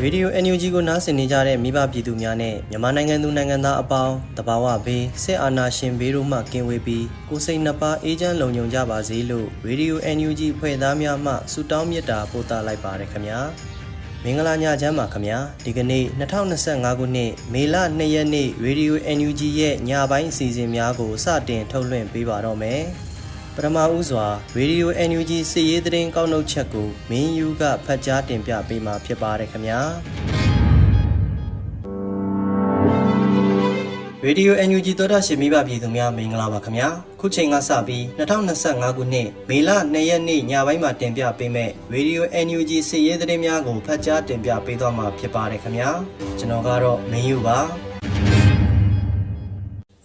ရေဒီယို NUG ကိုနားဆင်နေကြတဲ့မိဘပြည်သူများနဲ့မြန်မာနိုင်ငံသူနိုင်ငံသားအပေါင်းတဘာဝဘေးစစ်အာဏာရှင်ဘေးတို့မှကင်းဝေးပြီးကိုယ်စိတ်နှပါအေးချမ်းလုံခြုံကြပါစေလို့ရေဒီယို NUG ဖွဲ့သားများမှဆုတောင်းမေတ္တာပို့သလိုက်ပါရခင်ဗျာမင်္ဂလာညချမ်းပါခင်ဗျာဒီကနေ့2025ခုနှစ်မေလ2ရက်နေ့ရေဒီယို NUG ရဲ့ညပိုင်းအစီအစဉ်များကိုစတင်ထုတ်လွှင့်ပေးပါတော့မယ် ပထမဦးစွာရေဒီယို NUG စီရေးသတင်းကောက်နှုတ်ချက်ကိုမင်းယူကဖတ်ကြားတင်ပြပေးမှာဖြစ်ပါတယ်ခင်ဗျာရေဒီယို NUG သောတာရှင်မိဘပြည်သူများမင်္ဂလာပါခင်ဗျာခုချိန်ကစပြီး2025ခုနှစ်မေလ2ရက်နေ့ညပိုင်းမှာတင်ပြပေးမဲ့ရေဒီယို NUG စီရေးသတင်းများကိုဖတ်ကြားတင်ပြပေးသွားမှာဖြစ်ပါတယ်ခင်ဗျာကျွန်တော်ကတော့မင်းယူပါ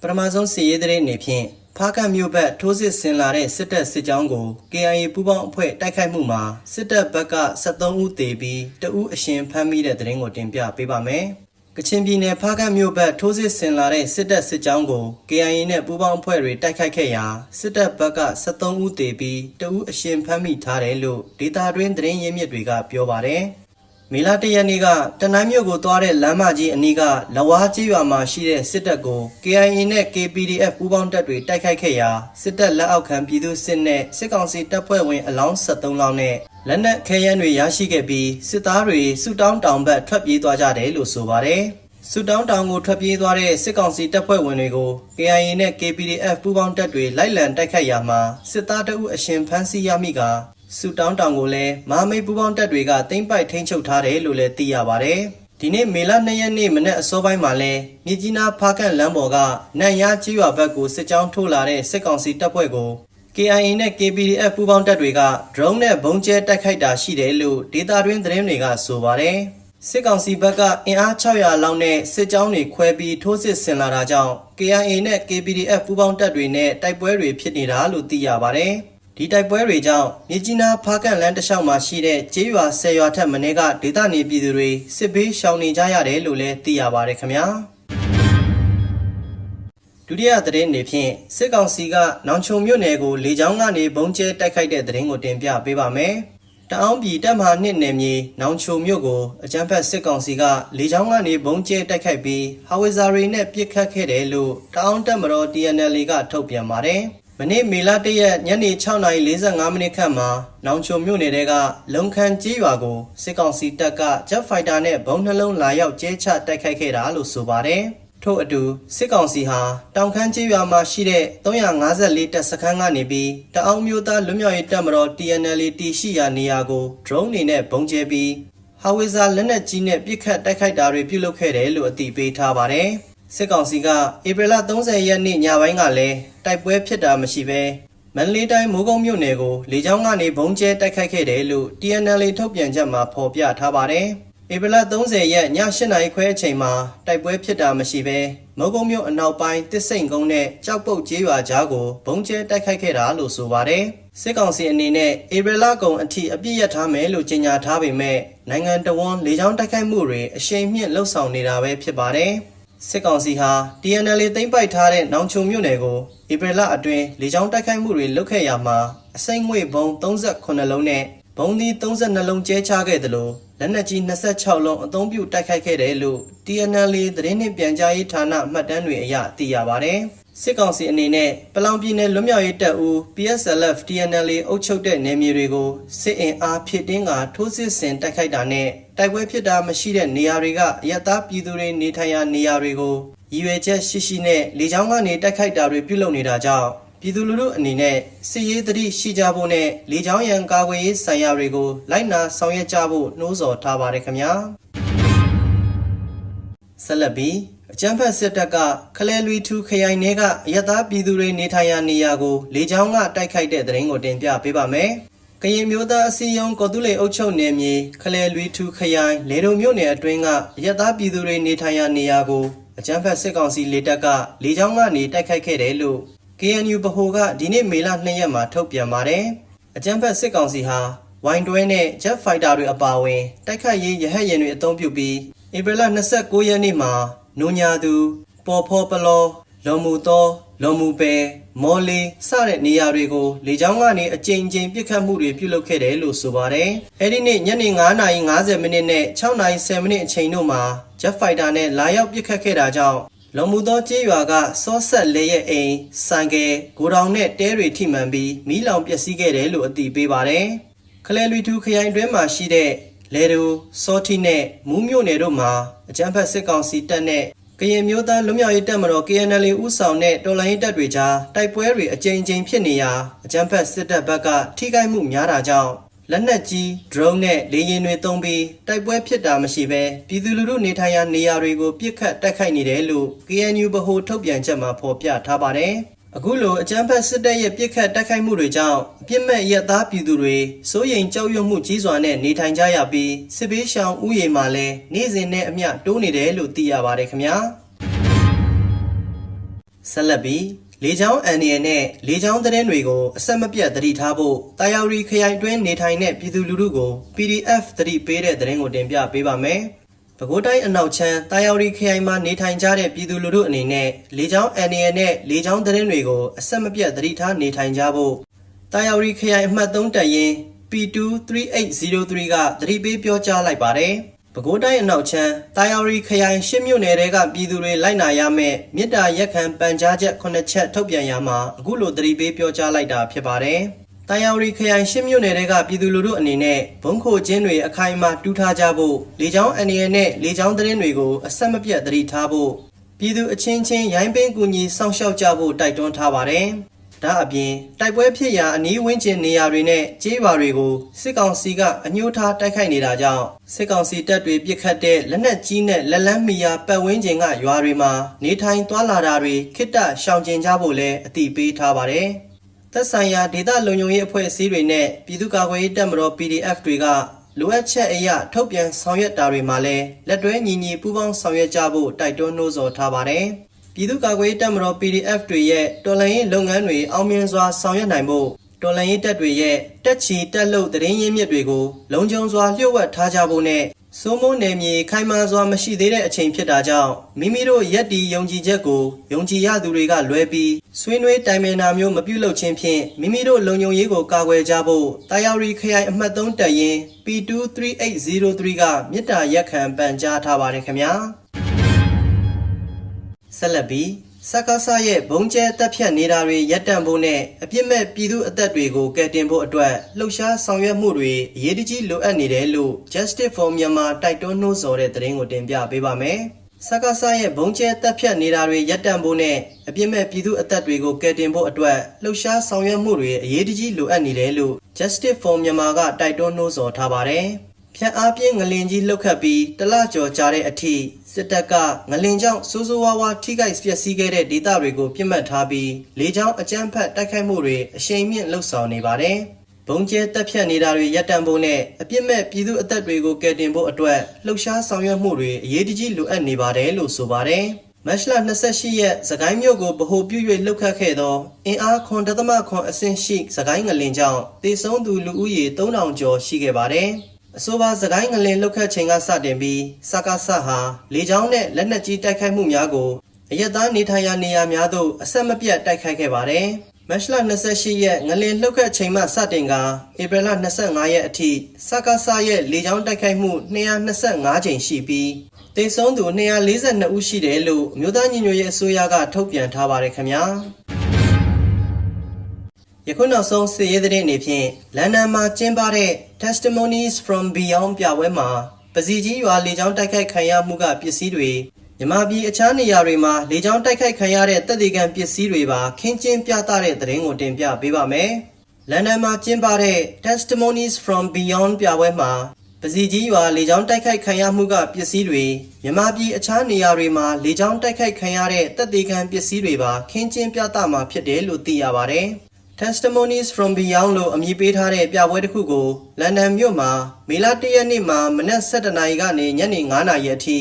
ပထမဆုံးစီရေးတဲ့အနေဖြင့် ဖားကတ်မြို့ဘက်ထိုးစစ်ဆင်လာတဲ့စစ်တပ်စစ်ကြောင်းကို KIA ပူးပေါင်းအဖွဲ့တိုက်ခိုက်မှုမှာစစ်တပ်ဘက်က73ဦးသေပြီးတဦးအရှင်ဖမ်းမိတဲ့တဲ့ရင်ကိုတင်ပြပေးပါမယ်။ကချင်ပြည်နယ်ဖားကတ်မြို့ဘက်ထိုးစစ်ဆင်လာတဲ့စစ်တပ်စစ်ကြောင်းကို KIA နဲ့ပူးပေါင်းအဖွဲ့တွေတိုက်ခိုက်ခဲ့ရာစစ်တပ်ဘက်က73ဦးသေပြီးတဦးအရှင်ဖမ်းမိထားတယ်လို့ဒေတာတွင်းသတင်းရင်းမြစ်တွေကပြောပါတယ်။ မေလာတရက်နေ့ကတနိုင်းမြို့ကိုသွားတဲ့လမ်းမကြီးအနီးကလဝါးကြီးရွာမှာရှိတဲ့စစ်တပ်ကို KIA နဲ့ KPDF ပူးပေါင်းတပ်တွေတိုက်ခိုက်ခဲ့ရာစစ်တပ်လက်အောက်ခံပြည်သူစစ်နဲ့စစ်ကောင်စီတပ်ဖွဲ့ဝင်အလောင်း73လောင်းနဲ့လက်နက်ခဲယမ်းတွေရရှိခဲ့ပြီးစစ်သားတွေစုတောင်းတောင်ဘက်ထွက်ပြေးသွားကြတယ်လို့ဆိုပါတယ်။စုတောင်းတောင်ကိုထွက်ပြေးသွားတဲ့စစ်ကောင်စီတပ်ဖွဲ့ဝင်တွေကို KIA နဲ့ KPDF ပူးပေါင်းတပ်တွေလိုက်လံတိုက်ခိုက်ရာမှာစစ်သားတအုပ်အရှင်ဖမ်းဆီးရမိက ဆူတောင်းတောင်ကိုလည်းမဟာမိတ်ပူးပေါင်းတပ်တွေကတင်ပိုက်ထိန်းချုပ်ထားတယ်လို့လည်းသိရပါဗျ။ဒီနေ့မေလ2ရက်နေ့မနက်အစောပိုင်းမှာလဲမြကြီးနားဖားကန့်လမ်းပေါ်ကနန့်ရကြီးရွာဘက်ကိုစစ်ကြောင်းထိုးလာတဲ့စစ်ကောင်စီတပ်ဖွဲ့ကို KIA နဲ့ KPDF ပူးပေါင်းတပ်တွေက drone နဲ့ဘုံကျဲတိုက်ခိုက်တာရှိတယ်လို့ဒေတာတွင်းသတင်းတွေကဆိုပါတယ်။စစ်ကောင်စီဘက်ကအင်အား600လောက်နဲ့စစ်ကြောင်းတွေခွဲပြီးထိုးစစ်ဆင်လာတာကြောင့် KIA နဲ့ KPDF ပူးပေါင်းတပ်တွေနဲ့တိုက်ပွဲတွေဖြစ်နေတာလို့သိရပါတယ်။ ဒီတိုက်ပွဲတွေကြောင့်မြစ်ကြီးနားဖားကန့်လန်းတစ်လျှောက်မှာရှိတဲ့ကျေးရွာ၁၀ရွာထက်မနည်းကဒေသနေပြည်သူတွေစစ်ဘေးရှောင်နေကြရတယ်လို့လည်းသိရပါတယ်ခင်ဗျာဒုတိယသတင်းအနေဖြင့်စစ်ကောင်စီကနောင်ချုံမြို့နယ်ကိုလေကြောင်းကနေဘုံကျဲတိုက်ခိုက်တဲ့သတင်းကိုတင်ပြပေးပါမယ်တအောင်းပြည်တပ်မဟာနှစ်နယ်မြေနောင်ချုံမြို့ကိုအကြမ်းဖက်စစ်ကောင်စီကလေကြောင်းကနေဘုံကျဲတိုက်ခိုက်ပြီးဟာဝီဇာရီနဲ့ပစ်ခတ်ခဲ့တယ်လို့တအောင်းတပ်မတော် TNL ကထုတ်ပြန်ပါတယ်။ မနေ့မေလ၁ရက်ညနေ6:45မိနစ်ခန့်မှာနောင်ချုံမြို့နယ်တဲကလုံခန်ကြီးရွာကိုစစ်ကောင်စီတပ်ကဂျက်ဖိုက်တာနဲ့ဘုံနှလုံးလာရောက်ကျဲချတိုက်ခိုက်ခဲ့တာလို့ဆိုပါတယ်။ထို့အတူစစ်ကောင်စီဟာတောင်ခမ်းကြီးရွာမှာရှိတဲ့354တပ်စခန်းကနေပြီးတအောင်းမျိုးသားလွတ်မြောက်ရေးတပ်မတော် TNL တီရှိရာနေရာကို drone နေနဲ့ဘုံကျဲပြီးဟာဝီဇာလက်နက်ကြီးနဲ့ပစ်ခတ်တိုက်ခိုက်တာတွေပြုလုပ်ခဲ့တယ်လို့အသိပေးထားပါတယ်။ စစ်ကောင်စီကဧပြီလ30ရက်နေ့ညပိုင်းကလည်းတိုက်ပွဲဖြစ်တာမရှိဘဲမန္တလေးတိုင်းမိုးကုတ်မြို့နယ်ကိုလေကြောင်းကနေဘုံကျဲတိုက်ခိုက်ခဲ့တယ်လို့ TNL ထုတ်ပြန်ချက်မှာဖော်ပြထားပါတယ်။ဧပြီလ30ရက်ည8နာရီခွဲအချိန်မှာတိုက်ပွဲဖြစ်တာမရှိဘဲမိုးကုတ်မြို့အနောက်ပိုင်းတစ်စိန်ကုန်းနဲ့ကြောက်ပုတ်ကျေးရွာကြားကိုဘုံကျဲတိုက်ခိုက်ခဲ့တာလို့ဆိုပါတယ်။စစ်ကောင်စီအနေနဲ့ဧပြီလကုန်အထိအပြစ်ရထားမယ်လို့ကြေညာထားပေမဲ့နိုင်ငံတော်ဝန်လေကြောင်းတိုက်ခိုက်မှုတွေအရှိန်မြင့်လှုပ်ဆောင်နေတာပဲဖြစ်ပါတယ်။ စစ်ကောင်စီဟာ TNL သိမ်းပိုက်ထားတဲ့နောင်ချုံမြို့နယ်ကိုဧပြီလအတွင်းလေကြောင်းတိုက်ခိုက်မှုတွေလုပ်ခဲ့ရမှာအစိမ့်ငွေဘုံ38လုံးနဲ့ဘုံဒီ32လုံးကျဲချခဲ့တယ်လို့လက်နက်ကြီး26လုံးအသုံးပြုတိုက်ခိုက်ခဲ့တယ်လို့ TNL သတင်းနှင့်ပြန်ကြားရေးဌာနမှတ်တမ်းတွေအရသိရပါဗျ။ စစ်ကောင်စီအနေနဲ့ပလောင်ပြည်နယ်လွတ်မြောက်ရေးတပ်ဦး PSLF TNLA အုပ်ချုပ်တဲ့နယ်မြေတွေကိုစစ်အင်အားဖြည့်တင်းကထိုးစစ်ဆင်တိုက်ခိုက်တာနဲ့တိုက်ပွဲဖြစ်တာမရှိတဲ့နေရာတွေကအယက်သားပြည်သူတွေနေထိုင်ရာနေရာတွေကိုရည်ရွယ်ချက်ရှိရှိနဲ့လေကြောင်းကနေတိုက်ခိုက်တာတွေပြုလုပ်နေတာကြောင့်ပြည်သူလူထုအနေနဲ့စစ်ရေးသတိရှိကြဖို့နဲ့လေကြောင်းရန်ကာကွယ်ရေးဆိုင်ရာတွေကိုလိုက်နာဆောင်ရွက်ကြဖို့နှိုးဆော်ထားပါတယ်ခင်ဗျာဆက်လက်ပြီး အကြမ်းဖက်စစ်တပ်ကခလဲလွီထူခရိုင်ထဲကအယက်သားပြည်သူတွေနေထိုင်ရာနေရာကိုလေကြောင်းကတိုက်ခိုက်တဲ့တဲ့ရင်ကိုတင်ပြပေးပါမယ်။ကရင်မျိုးသားအစည်းအရုံးကော်တူလေအုပ်ချုပ်နယ်မြေခလဲလွီထူခရိုင်လေတုံမြို့နယ်အတွင်းကအယက်သားပြည်သူတွေနေထိုင်ရာနေရာကိုအကြမ်းဖက်စစ်ကောင်စီလေတပ်ကလေကြောင်းကနေတိုက်ခိုက်ခဲ့တယ်လို့ KNU ဗဟိုကဒီနေ့မေလ2ရက်မှာထုတ်ပြန်ပါတယ်။အကြမ်းဖက်စစ်ကောင်စီဟာဝိုင်းတွဲနဲ့ Jet Fighter တွေအပါအဝင်တိုက်ခိုက်ရေးရဟတ်ယာဉ်တွေအသုံးပြုပြီးဧပြီလ29ရက်နေ့မှာ နူညာသူပေါ်ဖောပလောလွန်မူသောလွန်မူပဲမော်လီစတဲ့နေရာတွေကိုလေကြောင်းကနေအကြိမ်ကြိမ်ပစ်ခတ်မှုတွေပြုလုပ်ခဲ့တယ်လို့ဆိုပါတယ်။အဲဒီနေ့ညနေ9:50မိနစ်နဲ့6:10မိနစ်အချိန်တို့မှာ Jet Fighter နဲ့လာရောက်ပစ်ခတ်ခဲ့တာကြောင့်လွန်မှုသောကြေးရွာကစောဆက်လေးရဲ့အိမ်ဆိုင်ကယ်ဂိုဒေါင်နဲ့တဲတွေထိမှန်ပြီးမီးလောင်ပျက်စီးခဲ့တယ်လို့အသိပေးပါတယ်။ခလဲလွီထူခရိုင်အတွင်းမှာရှိတဲ့ လေဒိုစောတီနဲ့မူးမြို့နယ်တို့မှာအကြမ်းဖက်စစ်ကောင်စီတပ်နဲ့ကရင်မျိုးသားလူမျိုးရေးတပ်မတော် KNL ဦးဆောင်တဲ့တော်လှန်ရေးတပ်တွေကြားတိုက်ပွဲတွေအကြိမ်ကြိမ်ဖြစ်နေရာအကြမ်းဖက်စစ်တပ်ဘက်ကထိခိုက်မှုများတာကြောင့်လက်နက်ကြီး drone နဲ့လေယာဉ်တွေသုံးပြီးတိုက်ပွဲဖြစ်တာမရှိဘဲပြည်သူလူထုနေထိုင်ရာနေရာတွေကိုပြစ်ခတ်တိုက်ခိုက်နေတယ်လို့ KNU ဗဟိုထုတ်ပြန်ချက်မှာဖော်ပြထားပါတယ်။ အခုလိုအကြမ်းဖက်စစ်တပ်ရဲ့ပြစ်ခတ်တိုက်ခိုက်မှုတွေကြောင့်အပြစ်မဲ့ရက်သားပြည်သူတွေစိုးရိမ်ကြောက်ရွံ့မှုကြီးစွာနဲ့နေထိုင်ကြရပြီးစစ်ဘေးရှောင်ဥယျာဉ်မှာလည်းနေ့စဉ်နဲ့အမျှတိုးနေတယ်လို့သိရပါတယ်ခင်ဗျာ။ဆက်လက်ပြီးလေချောင်းအန်ဒီယန်နဲ့လေချောင်းသတင်းတွေကိုအဆက်မပြတ်သတိထားဖို့တာယာရီခရိုင်တွင်းနေထိုင်တဲ့ပြည်သူလူထုကို PDF သတိပေးတဲ့သတင်းကိုတင်ပြပေးပါမယ်။ ပဲခူးတိုင်းအနောက်ချမ်းတာယာရီခရိုင်မှာနေထိုင်ကြတဲ့ပြည်သူလူထုအနေနဲ့လေချောင်းအန်ဒီယန်နဲ့လေချောင်းသတင်းတွေကိုအဆက်မပြတ်သတိထားနေထိုင်ကြဖို့တာယာရီခရိုင်အမှတ်3တပ်ရင်း P23803 ကသတိပေးပြောကြားလိုက်ပါတယ်။ပဲခူးတိုင်းအနောက်ချမ်းတာယာရီခရိုင်ရှစ်မြို့နယ်တဲကပြည်သူတွေလိုက်နာရမယ့်မြစ်တာရက်ခံပန်ကြားချက်9ချက်ထုတ်ပြန်ရမှာအခုလိုသတိပေးပြောကြားလိုက်တာဖြစ်ပါတယ်။ တာယာရီခရိုင်ရှစ်မြို့နယ်တဲကပြည်သူလူထုအနေနဲ့ဘုံခိုချင်းတွေအခိုင်အမာတူးထားကြဖို့လေချောင်းအန်ဒီယန်နဲ့လေချောင်းသတင်းတွေကိုအဆက်မပြတ်သတိထားဖို့ပြည်သူအချင်းချင်းရိုင်းပင်းကူညီစောင့်ရှောက်ကြဖို့တိုက်တွန်းထားပါတယ်။ဒါအပြင်တိုက်ပွဲဖြစ်ရာအနီးဝန်းကျင်နေရာတွေနဲ့ကျေးရွာတွေကိုစစ်ကောင်စီကအညှိုးထားတိုက်ခိုက်နေတာကြောင့်စစ်ကောင်စီတပ်တွေပစ်ခတ်တဲ့လက်နက်ကြီးနဲ့လက်လန်းမီယာပတ်ဝန်းကျင်ကရွာတွေမှာနေထိုင်သွားလာတာတွေခိတ္တရှောင်ကျဉ်ကြဖို့လည်းအတိပေးထားပါတယ်။ သက်ဆိုင်ရာဒေသလုံခြုံရေးအဖွဲ့အစည်းတွေနဲ့ပြည်သူ့ကာကွယ်ရေးတပ်မတော် PDF တွေကလိုအပ်ချက်အရထုတ်ပြန်ဆောင်ရွက်တာတွေမှာလည်းလက်တွဲညီညီပူးပေါင်းဆောင်ရွက်ကြဖို့တိုက်တွန်းနှိုးဆော်ထားပါတယ်။ပြည်သူ့ကာကွယ်ရေးတပ်မတော် PDF တွေရဲ့တော်လှန်ရေးလုပ်ငန်းတွေအောင်မြင်စွာဆောင်ရွက်နိုင်ဖို့တော်လှန်ရေးတပ်တွေရဲ့တက်ချီတက်လုတ်သတင်းရင်းမြစ်တွေကိုလုံခြုံစွာလျှို့ဝှက်ထားကြဖို့နဲ့ စိုးမိုးနယ်မြေခိုင်မာစွာမရှိသေးတဲ့အချိန်ဖြစ်တာကြောင့်မိမိတို့ရက်တီယုံကြည်ချက်ကိုယုံကြည်ရသူတွေကလွဲပြီးဆွေးနွေးတိုင်ပင်တာမျိုးမပြုလုပ်ခြင်းဖြင့်မိမိတို့လုံခြုံရေးကိုကာကွယ်ကြဖို့တာယာရီခရိုင်အမှတ်3တပ်ရင်း P23803 ကမြစ်တာရက်ခံပန်ကြားထားပါတယ်ခင်ဗျာဆက်လက်ပြီး စက္ကစရဲ့ဘုံကျဲတက်ဖြတ်နေတာတွေရပ်တန့်ဖို့နဲ့အပြစ်မဲ့ပြည်သူအသက်တွေကိုကယ်တင်ဖို့အတွက်လှုပ်ရှားဆောင်ရွက်မှုတွေအရေးတကြီးလိုအပ်နေတယ်လို့ Justice for Myanmar တိုက်တွန်းနှိုးဆော်တဲ့သတင်းကိုတင်ပြပေးပါမယ်။စက္ကစရဲ့ဘုံကျဲတက်ဖြတ်နေတာတွေရပ်တန့်ဖို့နဲ့အပြစ်မဲ့ပြည်သူအသက်တွေကိုကယ်တင်ဖို့အတွက်လှုပ်ရှားဆောင်ရွက်မှုတွေအရေးတကြီးလိုအပ်နေတယ်လို့ Justice for Myanmar ကတိုက်တွန်းနှိုးဆော်ထားပါတယ်။ ဖြတ်အားပြင်းငလင်ကြီးလှုပ်ခတ်ပြီးတလကျော်ကြာတဲ့အထိစစ်တပ်ကငလင်ကြောင့်စိုးစိုးဝါးဝါထိခိုက်ပျက်စီးခဲ့တဲ့ဒေသတွေကိုပြစ်မှတ်ထားပြီးလေကြောင်းအကြမ်းဖက်တိုက်ခိုက်မှုတွေအရှိန်မြင့်လှုပ်ဆောင်နေပါတယ်။ဘုံကျဲတက်ဖြတ်နေတာတွေရပ်တန့်ဖို့နဲ့အပြစ်မဲ့ပြည်သူအသက်တွေကိုကယ်တင်ဖို့အတွက်လှုပ်ရှားဆောင်ရွက်မှုတွေအရေးတကြီးလိုအပ်နေပါတယ်လို့ဆိုပါတယ်။မတ်လ28ရက်စကိုင်းမြို့ကိုဗဟိုပြု၍လှုပ်ခတ်ခဲ့သောအင်အားခွန်ဒသမခွန်အဆင့်ရှိစကိုင်းငလင်ကြောင့်တေဆုံးသူလူဦးရေ3000ကျော်ရှိခဲ့ပါတယ်။ အဆိုပါစကိုင်းငလင်လှုပ်ခတ်ချိန်ကစတင်ပြီးစကားဆဟာလေကြောင်းနဲ့လက်နက်ကြီးတိုက်ခိုက်မှုများကိုအရက်သားနေထိုင်ရာနေရာများသို့အဆက်မပြတ်တိုက်ခိုက်ခဲ့ပါတယ်။မတ်လ28ရက်ငလင်လှုပ်ခတ်ချိန်မှစတင်ကဧပြီလ25ရက်အထိစကားဆရဲ့လေကြောင်းတိုက်ခိုက်မှု225ချိန်ရှိပြီးတေဆုံးသူ242ဦးရှိတယ်လို့အမျိုးသားညီညွတ်ရေးအစိုးရကထုတ်ပြန်ထားပါတယ်ခင်ဗျာ ယခုနောက်ဆုံးစစ်ရေးသတင်းအနေဖြင့်လန်ဒန်မှာကျင်းပတဲ့ Testimonies from Beyond ပြပွဲမှာပစီကြီးရွာလေကြောင်းတိုက်ခိုက်ခံရမှုကပစ္စည်းတွေမြမပြည်အခြားနေရာတွေမှာလေကြောင်းတိုက်ခိုက်ခံရတဲ့တပ်တွေကံပစ္စည်းတွေပါခင်းကျင်းပြသတဲ့သတင်းကိုတင်ပြပေးပါမယ်။လန်ဒန်မှာကျင်းပတဲ့ Testimonies from Beyond ပြပွဲမှာပစီကြီးရွာလေကြောင်းတိုက်ခိုက်ခံရမှုကပစ္စည်းတွေမြမပြည်အခြားနေရာတွေမှာလေကြောင်းတိုက်ခိုက်ခံရတဲ့တပ်တွေကံပစ္စည်းတွေပါခင်းကျင်းပြသမှာဖြစ်တယ်လို့သိရပါတယ်။ Testimonies from Beyond လို့အမည်ပေးထားတဲ့ပြပွဲတစ်ခုကိုလန်ဒန်မြို့မှာမေလ၁ရက်နေ့မှာမနက်7:00နာရီကနေညနေ9:00နာရီအထိ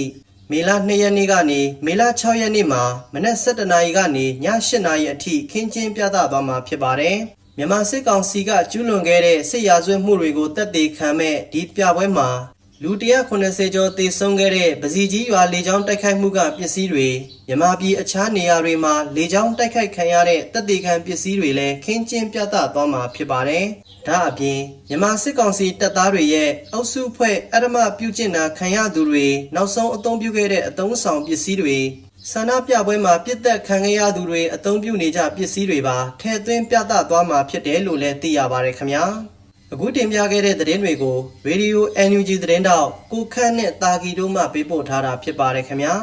မေလ2ရက်နေ့ကနေမေလ6ရက်နေ့မှာမနက်7:00နာရီကနေည8:00နာရီအထိခင်းကျင်းပြသသွားမှာဖြစ်ပါတယ်။မြန်မာစစ်ကောင်စီကကျူးလွန်ခဲ့တဲ့စစ်ရာဇဝတ်မှုတွေကိုတပ်သေးခံမဲ့ဒီပြပွဲမှာ လူ180ကျော်သေဆုံးခဲ့တဲ့ပစီကြီးရွာလေကြောင်းတိုက်ခိုက်မှုကပစ္စည်းတွေမြန်မာပြည်အခြားနေရာတွေမှာလေကြောင်းတိုက်ခိုက်ခံရတဲ့တပ်သေးခံပစ္စည်းတွေလည်းခင်းကျင်းပြသသွားမှာဖြစ်ပါတယ်။ဒါအပြင်မြန်မာစစ်ကောင်စီတပ်သားတွေရဲ့အုပ်စုဖွဲ့အရမပြုကျင့်တာခံရသူတွေနောက်ဆုံးအသုံးပြုခဲ့တဲ့အသုံးဆောင်ပစ္စည်းတွေဆန္ဒပြပွဲမှာပြစ်သက်ခံခဲ့ရသူတွေအသုံးပြုနေကြပစ္စည်းတွေပါထည့်သွင်းပြသသွားမှာဖြစ်တယ်လို့လည်းသိရပါတယ်ခင်ဗျာ။ အခုတင်ပြခဲ့တဲ့သတင်းတွေကို Radio NUG သတင်းတောက်ကိုခန့်နဲ့တာဂီတို့မှပေးပို့ထားတာဖြစ်ပါတယ်ခင်ဗျာ။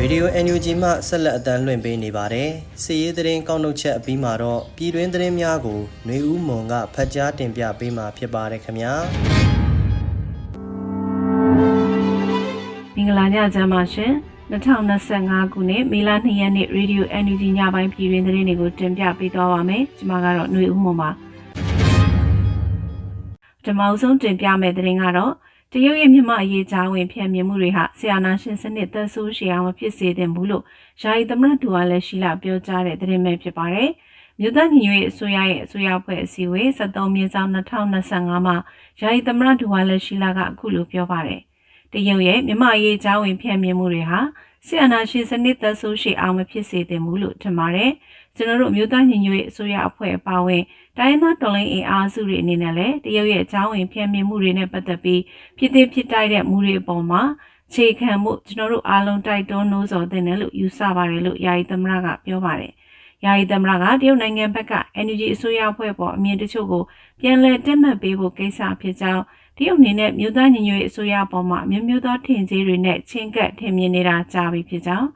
Radio NUG မှဆက်လက်အတန်းလွှင့်ပေးနေပါတယ်။စီရေးသတင်းကောက်နှုတ်ချက်အပြီးမှာတော့ပြည်တွင်းသတင်းများကိုຫນွေဦးမွန်ကဖတ်ကြားတင်ပြပေးမှာဖြစ်ပါတယ်ခင်ဗျာမင်္ဂလာညချမ်းပါရှင် 2025ခုနှစ်မေလ2ရက်နေ့ Radio NUG ညပိုင်းပြည်တွင်သတင်းတွေကိုတင်ပြပေးသွားပါမယ်ကျွန်မကတော့ຫນွေဦးမွန်ပါပထမဆုံးတင်ပြမယ့်သတင်းကတော့တရုတ်ရဲ့မြမအရေးကြားဝင်ဖျက်မြင်မှုတွေဟာဆီယနာရှင်စနစ်သက်ဆိုးရှည်အောင်မဖြစ်စေသင့်ဘူးလို့ယာယီသမရတူကလည်းရှိလာပြောကြားတဲ့သတင်းပဲဖြစ်ပါတယ်မြို့သားညီညွတ်ရေးအစိုးရရဲ့အစိုးရဖွဲ့အစည်းအဝေး73မြင်းဆောင်2025မှာယာယီသမရတူကလည်းရှိလာကအခုလိုပြောပါတယ် တရုတ်ရဲ့မြမအရေးကြားဝင်ဖျက်မြင်မှုတွေဟာဆီယနာရှင်စနစ်သက်ဆိုးရှည်အောင်မဖြစ်စေသင့်ဘူးလို့ထင်ပါတယ်ကျွန်တော်တို့မြို့သားညီညွတ်ရေးအစိုးရအဖွဲ့အပါအဝင်တိုင်းသားတော်လိုင်းအင်အားစုတွေအနေနဲ့လည်းတရုတ်ရဲ့အကြောင်းဝင်ဖျက်မြင်မှုတွေနဲ့ပတ်သက်ပြီးဖြစ်သေးဖြစ်တိုက်တဲ့မူတွေအပေါ်မှာခြေခံမှုကျွန်တော်တို့အားလုံးတိုက်တွန်းနှိုးဆော်သင့်တယ်လို့ယူဆပါတယ်လို့ယာယီသမရကပြောပါတယ်။ယာယီသမရကတရုတ်နိုင်ငံဘက်က NUG အစိုးရအဖွဲ့ပေါ်အမြင်တချို့ကိုပြန်လည်တက်မှတ်ပေးဖို့ကိစ္စဖြစ်ကြောင်း တရုတ်အနေနဲ့မြို့သားညီညွတ်ရေးအစိုးရပေါ်မှာမျိုးမျိုးသောထင်ကြီးတွေနဲ့ချင်းကပ်ထင်မြင်နေတာကြားပြီဖြစ်ကြောင်း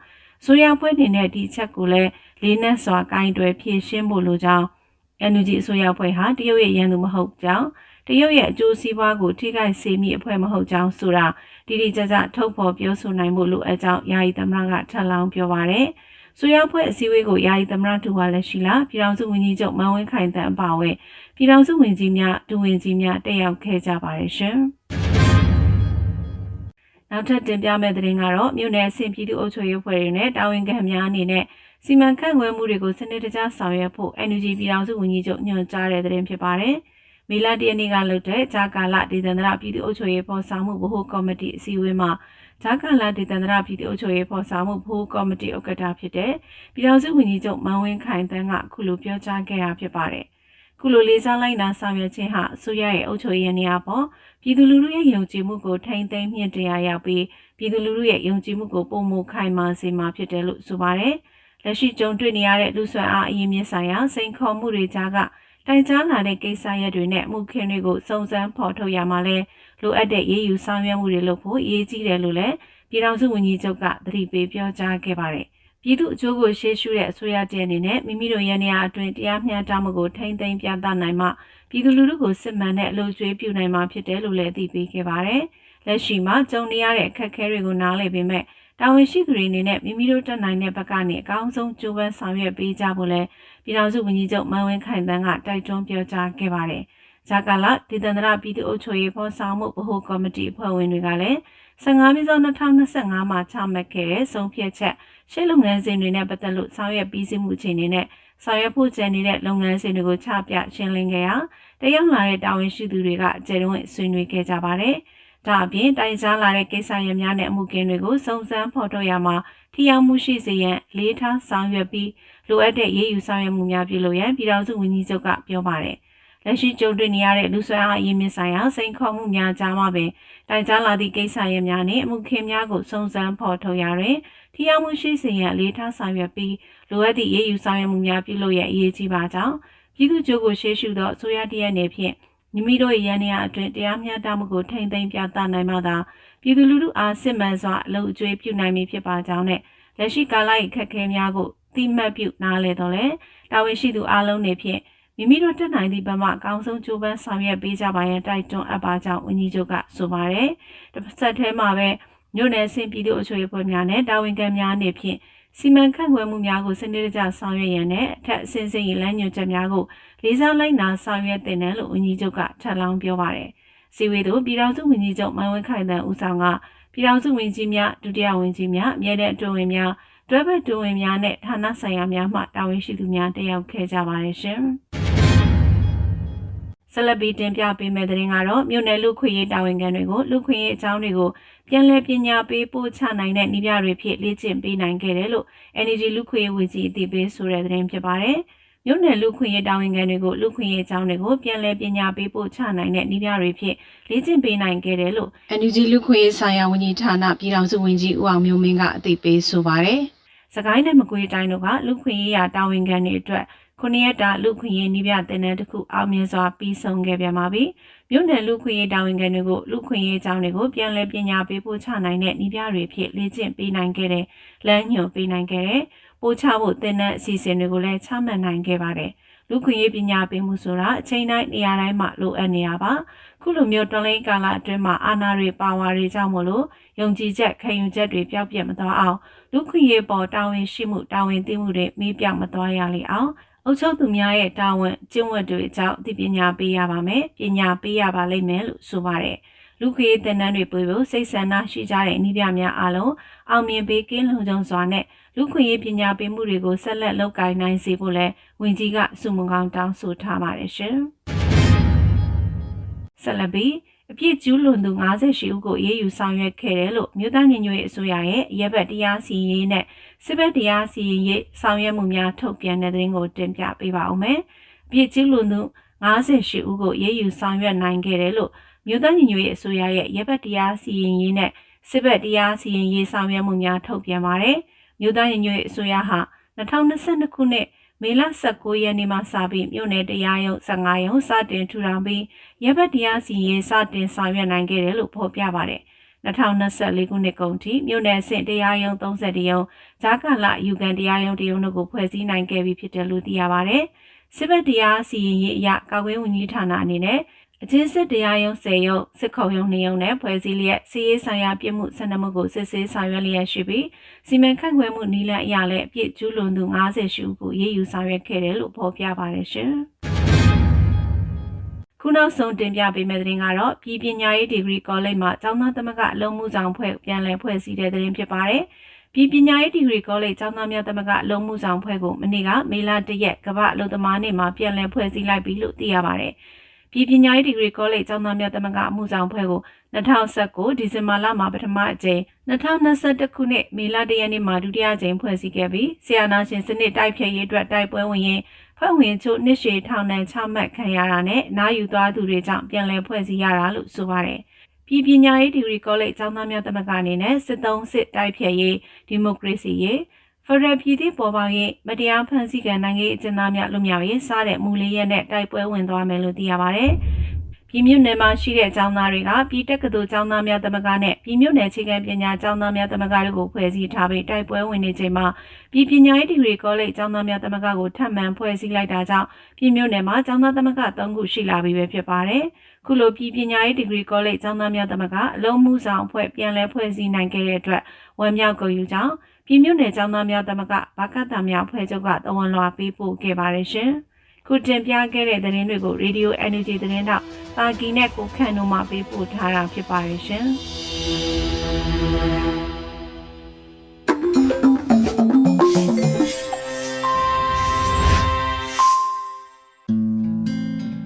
ဆိုရဖွဲ့အနေနဲ့ဒီချက်ကိုလည်းလေးနက်စွာကင်တွယ်ဖြည့်ရှင်းဖို့လိုကြောင်း NUG အစိုးရအဖွဲ့ဟာတရုတ်ရဲ့ရန်သူမဟုတ်ကြောင်းတရုတ်ရဲ့အကျိုးစီးပွားကိုထိခိုက်စေမိအဖွဲ့မဟုတ်ကြောင်းဆိုတာတိတိကျကျထုတ်ဖော်ပြောဆိုနိုင်မှုလိုအပ်ကြောင်းယာယီသမရကထပ်လောင်းပြောပါရယ်ဆိုရဖွဲ့အစည်းအဝေးကိုယာယီသမရတူကလည်းရှိလာပြည်ထောင်စုဝန်ကြီးချုပ်မန်ဝင်းခိုင်တန်အပါအဝင် ပြည်ထောင်စုဝန်ကြီးများဒူဝင်ကြီးများတက်ရောက်ခဲ့ကြပါတယ်ရှင်နောက်ထပ်တင်ပြမယ့်သတင်းကတော့မြို့နယ်အဆင့်ပြည်သူ့အုပ်ချုပ်ရေးဖွဲ့တွေနဲ့တာဝန်ခံများအနေနဲ့စီမံခန့်ခွဲမှုတွေကိုစနစ်တကျဆောင်ရွက်ဖို့ NUG ပြည်ထောင်စုဝန်ကြီးချုပ်ညွှန်ကြားတဲ့သတင်းဖြစ်ပါတယ်။မေလတရနေ့ကလုပ်တဲ့ဂျာကာလဒေသန္တရပြည်သူ့အုပ်ချုပ်ရေးပေါ်ဆောင်မှုဗဟိုကော်မတီအစည်းအဝေးမှာဂျာကာလဒေသန္တရပြည်သူ့အုပ်ချုပ်ရေးပေါ်ဆောင်မှုဗဟိုကော်မတီဥက္ကဋ္ဌဖြစ်တဲ့ပြည်ထောင်စုဝန်ကြီးချုပ်မန်ဝင်းခိုင်တန်းကအခုလိုပြောကြားခဲ့တာဖြစ်ပါတယ်။ ခုလိုလေးစားလိုက်တာဆောင်ရွက်ခြင်းဟာအစိုးရရဲ့အုပ်ချုပ်ရေးနေရာပေါ်ပြည်သူလူထုရဲ့ယုံကြည်မှုကိုထိန်းသိမ်းမြင့်တင်ရရောက်ပြီးပြည်သူလူထုရဲ့ယုံကြည်မှုကိုပုံမခိုင်မာစေမှာဖြစ်တယ်လို့ဆိုပါတယ်။လက်ရှိကြုံတွေ့နေရတဲ့လူဆွမ်းအားအရင်မြင့်ဆိုင်ရာစိန်ခေါ်မှုတွေကြားကတိုင်ကြားလာတဲ့ကိစ္စရပ်တွေနဲ့မှုခင်းတွေကိုစုံစမ်းဖော်ထုတ်ရမှာလဲလိုအပ်တဲ့ရေးယူဆောင်ရွက်မှုတွေလုပ်ဖို့အရေးကြီးတယ်လို့လည်းပြည်ထောင်စုဝန်ကြီးချုပ်ကသတိပေးပြောကြားခဲ့ပါတယ်။ ပြည်သူအကျိုးကိုရှေ့ရှုတဲ့အစိုးရတဲ့အနေနဲ့မိမိတို့ရန်ရာအတွင်းတရားမျှတမှုကိုထိန်းသိမ်းပြသနိုင်မှပြည်သူလူထုကိုစစ်မှန်တဲ့အလို့ကျွေးပြုနိုင်မှာဖြစ်တယ်လို့လည်းသိပေးခဲ့ပါတယ်။လက်ရှိမှာကြုံနေရတဲ့အခက်အခဲတွေကိုနားလည်ပေမဲ့တာဝန်ရှိသူတွေအနေနဲ့မိမိတို့တက်နိုင်တဲ့ဘက်ကနေအကောင်းဆုံးကြိုးပမ်းဆောင်ရွက်ပေးကြဖို့လဲပြည်ထောင်စုဝန်ကြီးချုပ်မန်ဝင်းခိုင်တန်းကတိုက်တွန်းပြောကြားခဲ့ပါတယ်။ဂျာကာလာဒေသန္တရပြည်သူ့အုပ်ချုပ်ရေးဖော်ဆောင်မှုဗဟိုကော်မတီအဖွဲ့ဝင်တွေကလည်း15မိနစ်2025မှာချမှတ်ခဲ့တဲ့ဆုံးဖြတ်ချက် ရှေ့လုပ်ငန်းစဉ်တွေနဲ့ပတ်သက်လို့ဆောင်ရွက်ပြီးစီးမှုအခြေအနေနဲ့ဆောင်ရွက်ဖို့ကြံနေတဲ့လုပ်ငန်းစဉ်တွေကိုချပြရှင်းလင်းခဲ့ရာတရုတ်လာတဲ့တာဝန်ရှိသူတွေကအကြံဝင်ဆွေးနွေးခဲ့ကြပါတယ်။ဒါအပြင်တိုင်ကြားလာတဲ့ကိစ္စရပ်များနဲ့အမှုကင်းတွေကိုစုံစမ်းဖော်ထုတ်ရမှာထိရောက်မှုရှိစေရန်လေးထားဆောင်ရွက်ပြီးလိုအပ်တဲ့ရေးယူဆောင်ရွက်မှုများပြုလုပ်ရန်ပြည်ထောင်စုဝန်ကြီးချုပ်ကပြောပါတယ်။လက်ရှိကြုံတွေ့နေရတဲ့လူဆွဲအားအရေးမြင့်ဆိုင်ရာစိန်ခေါ်မှုများကြားမှာပင် တိုင်ကြားလာသည့်ကိစ္စရပ်များနှင့်အမှုခင်းများကိုစုံစမ်းဖော်ထုတ်ရတွင်ထိရောက်မှုရှိစေရန်လေးထားဆောင်ရွက်ပြီးလိုအပ်သည့်ရေးယူဆောင်ရွက်မှုများပြုလုပ်ရန်အရေးကြီးပါကြောင်းပြည်သူ့ကြိုးကိုရှေ့ရှုသောအစိုးရတရက်အနေဖြင့်မိမိတို့ရဲ့ရန်ရာအတွင်းတရားမျှတမှုကိုထိမ့်သိမ်းပြသနိုင်မှသာပြည်သူလူထုအားစစ်မှန်စွာအလုပ်အကျွေးပြုနိုင်မည်ဖြစ်ပါကြောင်းနဲ့လက်ရှိကာလ၏ခက်ခဲများကိုသိမှတ်ပြုနားလည်တော့လဲတာဝန်ရှိသူအားလုံးနေဖြင့် မိမိတို့တက်နိုင်သည့်ဘက်မှအကောင်းဆုံးကြိုးပမ်းဆောင်ရွက်ပေးကြပါရန်တိုက်တွန်းအပ်ပါကြောင်းဝန်ကြီးချုပ်ကဆိုပါတယ်။တစ်ဆက်တည်းမှာပဲမြို့နယ်ဆင်ပြည်သူ့အချို့အဖွဲ့များနဲ့တာဝန်ခံများအနေဖြင့်စီမံခန့်ခွဲမှုများကိုစနစ်တကျဆောင်ရွက်ရန်နဲ့အထက်အဆင့်ဆင့်လမ်းညွှန်ချက်များကိုလေးစားလိုက်နာဆောင်ရွက်တင်တယ်လို့ဝန်ကြီးချုပ်ကထပ်လောင်းပြောပါတယ်။စီဝေတို့ပြည်ထောင်စုဝန်ကြီးချုပ်မိုင်းဝင်းခိုင်တန်ဦးဆောင်ကပြည်ထောင်စုဝန်ကြီးများဒုတိယဝန်ကြီးများအမြဲတမ်းအတွင်းဝင်များ တွဲဘက်တွင်ဝင်များနဲ့ဌာနဆိုင်ရာများမှတာဝန်ရှိသူများတက်ရောက်ခဲ့ကြပါတယ်ရှင်။ဆလဘီတင်ပြပေးမယ့်တဲ့ရင်ကတော့မြို့နယ်လူခွေရေးတာဝန်ခံတွေကိုလူခွေရေးအကြောင်းတွေကိုပြန်လည်ပညာပေးပို့ချနိုင်တဲ့ဤပြတွေဖြစ်လေ့ကျင့်ပေးနိုင်ခဲ့တယ်လို့ NGO လူခွေရေးဝေကြီးအသိပေးဆိုတဲ့တဲ့ရင်ဖြစ်ပါတယ်။မြို့နယ်လူခွေရေးတာဝန်ခံတွေကိုလူခွေရေးအကြောင်းတွေကိုပြန်လည်ပညာပေးပို့ချနိုင်တဲ့ဤပြတွေဖြစ်လေ့ကျင့်ပေးနိုင်ခဲ့တယ်လို့ NGO လူခွေရေးဆိုင်ရာဝန်ကြီးဌာနပြည်ထောင်စုဝန်ကြီးဦးအောင်မျိုးမင်းကအသိပေးဆိုပါတယ်။ စကိုင်းနဲ့မကွေးတိုင်းတို့ကလူခွေရေးရာတာဝန်ခံတွေအတွက်ခုနှစ်ရက်တာလူခွင့်ရေးနှိပြတင်တဲ့တစ်ခုအောင်မြင်စွာပြီးဆုံးခဲ့ပြန်ပါပြီ။မြို့နယ်လူခွင့်ရေးတာဝန်ခံတွေကိုလူခွင့်ရေးအကြောင်းတွေကိုပြန်လည်ပညာပေးပို့ချနိုင်တဲ့နှိပြတွေဖြစ်လေ့ကျင့်ပေးနိုင်ခဲ့တဲ့လမ်းညွှန်ပေးနိုင်ခဲ့တဲ့ပို့ချဖို့တင်တဲ့အစီအစဉ်တွေကိုလည်းချမှတ်နိုင်ခဲ့ပါတယ်။လူခွင့်ရေးပညာပေးမှုဆိုတာအချိန်တိုင်းနေရာတိုင်းမှာလိုအပ်နေတာပါ။ ခုလိုမျိုးတော်လိုင်းကာလအတွင်းမှာအာဏာတွေပါဝါတွေကြောင့်မလို့ယုံကြည်ချက်ခံယူချက်တွေပျောက်ပြတ်မသွားအောင်လူခွင့်ရေးပေါ်တာဝန်ရှိမှုတာဝန်သိမှုတွေမေးပြောက်မသွားရလေအောင်အုပ်ချုပ်သူများရဲ့တာဝန်ကျင့်ဝတ်တွေအကြောင်းအသိပညာပေးရပါမယ်ပညာပေးရပါလိမ့်မယ်လို့ဆိုပါတယ်လူခွေးတင်နန်းတွေပွေဖို့စိတ်ဆန္ဒရှိကြတဲ့ဤပြများအားလုံးအောင်မြင်ပေးကင်းလုံခြုံစွာနဲ့လူခွေရေးပညာပေးမှုတွေကိုဆက်လက်လုပ်ကိုင်နိုင်စေဖို့လဲဝင်ကြီးကစုမုံကောင်းတောင်းဆိုထားပါတယ်ရှင် ဆက်လက်ပြီးအပြစ်ကျူးလွန်သူ58ဦးကိုအေးအေးယူဆောင်ရွက်ခဲ့တယ်လို့မြို့သားညီညွတ်ရေးအစိုးရရဲ့ရပ်ဘက်တရားစီရင်ရေးနဲ့စစ်ဘက်တရားစီရင်ရေးဆောင်ရွက်မှုများထုတ်ပြန်တဲ့သတင်းကိုတင်ပြပေးပါဦးမယ်။အပြစ်ကျူးလွန်သူ58ဦးကိုအေးအေးယူဆောင်ရွက်နိုင်ခဲ့တယ်လို့မြို့သားညီညွတ်ရေးအစိုးရရဲ့ရပ်ဘက်တရားစီရင်ရေးနဲ့စစ်ဘက်တရားစီရင်ရေးဆောင်ရွက်မှုများထုတ်ပြန်ပါတယ်။မြို့သားညီညွတ်ရေးအစိုးရဟာ2022ခုနှစ် မေလ19ရက်နေ့မှစပြီးမြို့နယ်တရားရုံး15ရုံးစတင်ထူထောင်ပြီးရပ်ဘက်တရားစီရင်စတင်ဆောင်ရွက်နိုင်ခဲ့တယ်လို့ဖော်ပြပါတယ်။2024ခုနှစ်ကုန်ထိမြို့နယ်အဆင့်တရားရုံး32ရုံးဂျာကာလာယူကန်တရားရုံးတရုံးတို့ကိုဖွဲ့စည်းနိုင်ခဲ့ပြီဖြစ်တယ်လို့သိရပါတယ်။စစ်ဘက်တရားစီရင်ရေးအရကာကွယ်ဝင်ကြီးဌာနအနေနဲ့ အချင်းစစ်တရားရုံး10ရုံးစစ်ခုံရုံး2ရုံးနဲ့ဖွဲ့စည်းလျက်စီရေးဆိုင်ရာပြစ်မှုဆန္ဒမှုကိုစစ်ဆေးဆောင်ရွက်လျက်ရှိပြီးစီမံခန့်ခွဲမှုနည်းလမ်းအရလည်းအပြစ်ကျူးလွန်သူ90ရှိကိုရေးယူဆောင်ရွက်ခဲ့တယ်လို့ဖော်ပြပါတယ်ရှင်။ခုနောက်ဆုံးတင်ပြပေးမယ့်သတင်းကတော့ပြည်ပညာရေးဒီဂရီကောလိပ်မှာကျောင်းသားသမဂ္ဂအလုံးမှုဆောင်ဖွဲ့ပြန်လည်ဖွဲ့စည်းတဲ့သတင်းဖြစ်ပါတယ်။ပြည်ပညာရေးဒီဂရီကောလိပ်ကျောင်းသားများသမဂ္ဂအလုံးမှုဆောင်ဖွဲ့ကိုမနေ့ကမေလ၁ရက်ကမ္ဘာအလုပ်သမားနေ့မှာပြန်လည်ဖွဲ့စည်းလိုက်ပြီလို့သိရပါတယ်။ ပြည်ပညာရေးဒီဂရီကောလိပ်ကျောင်းသားများသမဂ္ဂအမှုဆောင်ဖွဲ့ကို2019ဒီဇင်ဘာလမှာပထမအကြိမ်2021ခုနှစ်မေလ၁ရက်နေ့မှာဒုတိယကြိမ်ဖွဲ့စည်းခဲ့ပြီးဆီယနာရှင်စနစ်တိုက်ဖျက်ရေးအတွက်တိုက်ပွဲဝင်ရင်ဖွဲ့ဝင်ချို့နှစ်ရှည်ထောင်ဒဏ်ချမှတ်ခံရတာနဲ့နားယူသွားသူတွေကြောင့်ပြန်လည်ဖွဲ့စည်းရတာလို့ဆိုပါတယ်။ပြည်ပညာရေးဒီဂရီကောလိပ်ကျောင်းသားများသမဂ္ဂအနေနဲ့စစ်သုံးစစ်တိုက်ဖျက်ရေးဒီမိုကရေစီရေး ဖရယ်ပြည်သည့်ပေါ်ပေါက်ရေးမတရားဖန်ဆီးခံနိုင်ငံရေးအကျဉ်းသားများလွတ်မြောက်ရေးစတဲ့မူလေးရက်နဲ့တိုက်ပွဲဝင်သွားမယ်လို့သိရပါတယ်။ပြည်မြို့နယ်မှာရှိတဲ့အကြောင်းသားတွေကပြည်တက္ကသိုလ်ကျောင်းသားများသမဂ္ဂနဲ့ပြည်မြို့နယ်အခြေခံပညာကျောင်းသားများသမဂ္ဂတို့ကိုဖွဲ့စည်းထားပြီးတိုက်ပွဲဝင်နေချိန်မှာပြည်ပညာရေးဒီဂရီကောလိပ်ကျောင်းသားများသမဂ္ဂကိုထပ်မံဖွဲ့စည်းလိုက်တာကြောင့်ပြည်မြို့နယ်မှာကျောင်းသားသမဂ္ဂ၃ခုရှိလာပြီပဲဖြစ်ပါတယ်။ခုလိုပြည်ပညာရေးဒီဂရီကောလိပ်ကျောင်းသားများသမဂ္ဂအလုံးမှုဆောင်ဖွဲ့ပြန်လည်ဖွဲ့စည်းနိုင်ခဲ့တဲ့အတွက်ဝမ်းမြောက်ကုန်ယူကြောင်း ပြည်မြို့နယ်ကျောင်းသားများသမဂ္ဂဘာကတာများဖွဲ့ချုပ်ကတဝန်လွှာပေးပို့ခဲ့ပါတယ်ရှင်။ခုတင်ပြခဲ့တဲ့သတင်းတွေကို Radio Energy သတင်းတော့ပါကီနဲ့ကိုခန့်တို့မှပေးပို့ထားတာဖြစ်ပါတယ်ရှင်။